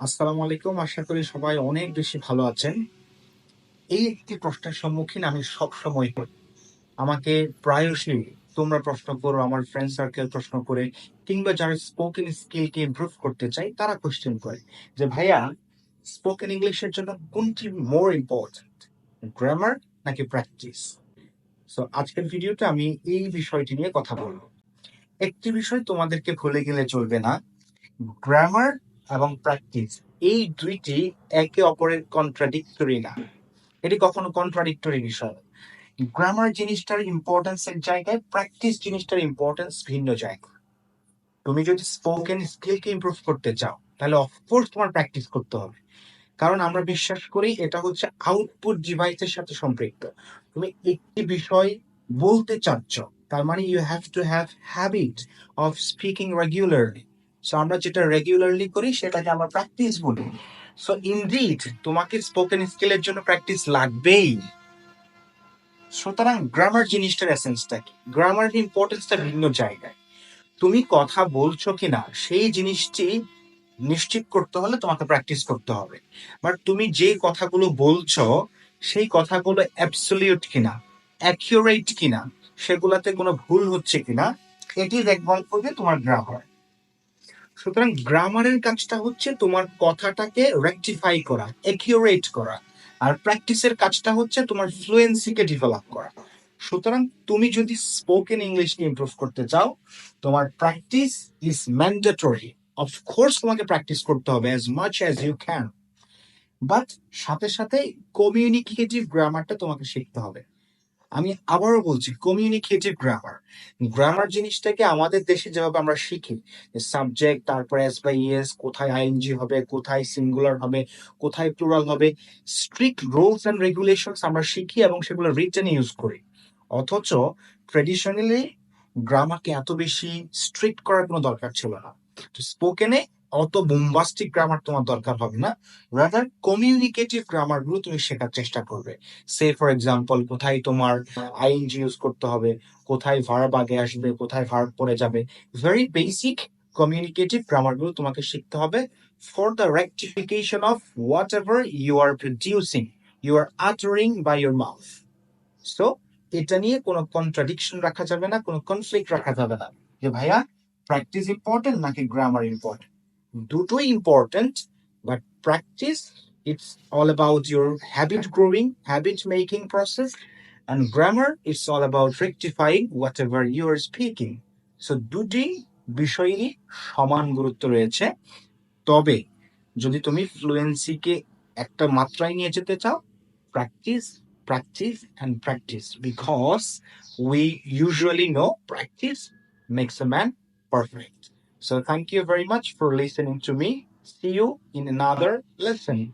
আসসালামু আলাইকুম। আশা করি সবাই অনেক বেশি ভালো আছেন। এই একটি প্রশ্নের সম্মুখীন আমি সব সময় হই। আমাকে প্রায়শই তোমরা প্রশ্ন করো, আমার ফ্রেন্ড সার্কেল প্রশ্ন করে, কিংবা যারা স্পোকেন স্কিলকে ইমপ্রুভ করতে চাই তারা কোশ্চেন করে যে, ভাইয়া স্পোকেন ইংলিশের জন্য কোনটি মোর ইম্পর্টেন্ট গ্রামার নাকি প্র্যাকটিস সো আজকের ভিডিওতে আমি এই বিষয়টি নিয়ে কথা বলব। একটি বিষয় তোমাদেরকে ভুলে গেলে চলবে না। গ্রামার এবং প্র্যাকটিস এই দুইটি একে অপরের কন্ট্রাডিক্টরি না। এটি কখনো কন্ট্রাডিক্টরি বিষয়। গ্রামার জিনিসটার ইম্পর্টেন্স এক জায়গায় প্র্যাকটিস জিনিসটার ইম্পর্টেন্স ভিন্ন জায়গা। তুমি যদি স্পোকেন স্কিলকে ইমপ্রুভ করতে চাও, তাহলে অফকোর্স তোমার প্র্যাকটিস করতে হবে। কারণ আমরা বিশ্বাস করি এটা হচ্ছে আউটপুট ডিভাইসের সাথে সম্পৃক্ত। তুমি একটি বিষয় বলতে চাচ্ছ, তার মানে you have to have habit of speaking regularly so আমরা যেটা রেগুলারলি করি সেটাকে আমরা প্র্যাকটিস বলি। সো ইনডিড তোমাকে স্পোকেন স্কিলের জন্য প্র্যাকটিস লাগবেই। সুতরাং গ্রামার জিনিসটার এসেন্সটা কি? গ্রামারের ইম্পর্টেন্সটা ভিন্ন জায়গায়। তুমি কথা বলছো কিনা, সেই জিনিসটি নিশ্চিত করতে হলে তোমাকে প্র্যাকটিস করতে হবে। বাট তুমি যে কথাগুলো বলছো, সেই কথাগুলো অ্যাবসলিউট কিনা অ্যাকিউরেট কিনা, সেগুলাতে কোনো ভুল হচ্ছে কিনা, এটি দেখভাল করবে তোমার গ্রামার সুতরাং গ্রামারের কাজটা হচ্ছে তোমার কথাটাকে রেকটিফাই করা অ্যাকিউরেট করা, আর প্র্যাকটিসের কাজটা হচ্ছে তোমার ফ্লুয়েন্সিকে ডেভেলপ করা। সুতরাং তুমি যদি স্পোকেন ইংলিশ ইংলিশকে ইমপ্রুভ করতে চাও, তোমার practice is mandatory of course তোমাকে প্র্যাকটিস করতে হবে as much as you can but সাথে সাথে কমিউনিকেটিভ গ্রামারটা তোমাকে শিখতে হবে। আমি আবারও বলছি কমিউনিকেটিভ গ্রামার গ্রামার জিনিসটাকে আমাদের দেশে যেভাবে আমরা শিখি সাবজেক্ট তারপরে এস বাই ইএস কোথায় আইএনজি হবে, কোথায় সিঙ্গুলার হবে, কোথায় প্লুরাল হবে স্ট্রিক্ট রুলস অ্যান্ড রেগুলেশনস আমরা শিখি এবং সেগুলো রিটেন ইউজ করি। অথচ ট্রেডিশনালি গ্রামারকে এত বেশি স্ট্রিক্ট করার কোনো দরকার ছিল না। স্পোকেনে অত বোম্বাস্টিক গ্রামার তোমার দরকার হবে না। রাদার কমিউনিকেটিভ গ্রামারগুলো তুমি শেখার চেষ্টা করবে। সে ফর এক্সাম্পল কোথায় তোমার আইএনজি ইউজ করতে হবে, কোথায় ভার্ব আগে আসবে, কোথায় ভার্ব পরে যাবে। ভেরি বেসিক কমিউনিকেটিভ গ্রামারগুলো তোমাকে শিখতে হবে for the rectification of whatever you are producing you are uttering by your mouth so এটা নিয়ে কোনো কন্ট্রাডিকশন রাখা যাবে না, কোনো কনফ্লিক্ট রাখা যাবে না। যে ভাইয়া প্র্যাকটিস ইম্পর্টেন্ট নাকি গ্রামার ইম্পর্টেন্ট দুটোই important but practice it's all about your habit growing habit making process and grammar it's all about rectifying whatever you are speaking so দুটি বিষয়েরই সমান গুরুত্ব রয়েছে তবে, যদি তুমি ফ্লুয়েন্সিকে একটা মাত্রায় নিয়ে যেতে চাও practice practice and practice because we usually know practice makes a man perfect. So thank you very much for listening to me. See you in another lesson.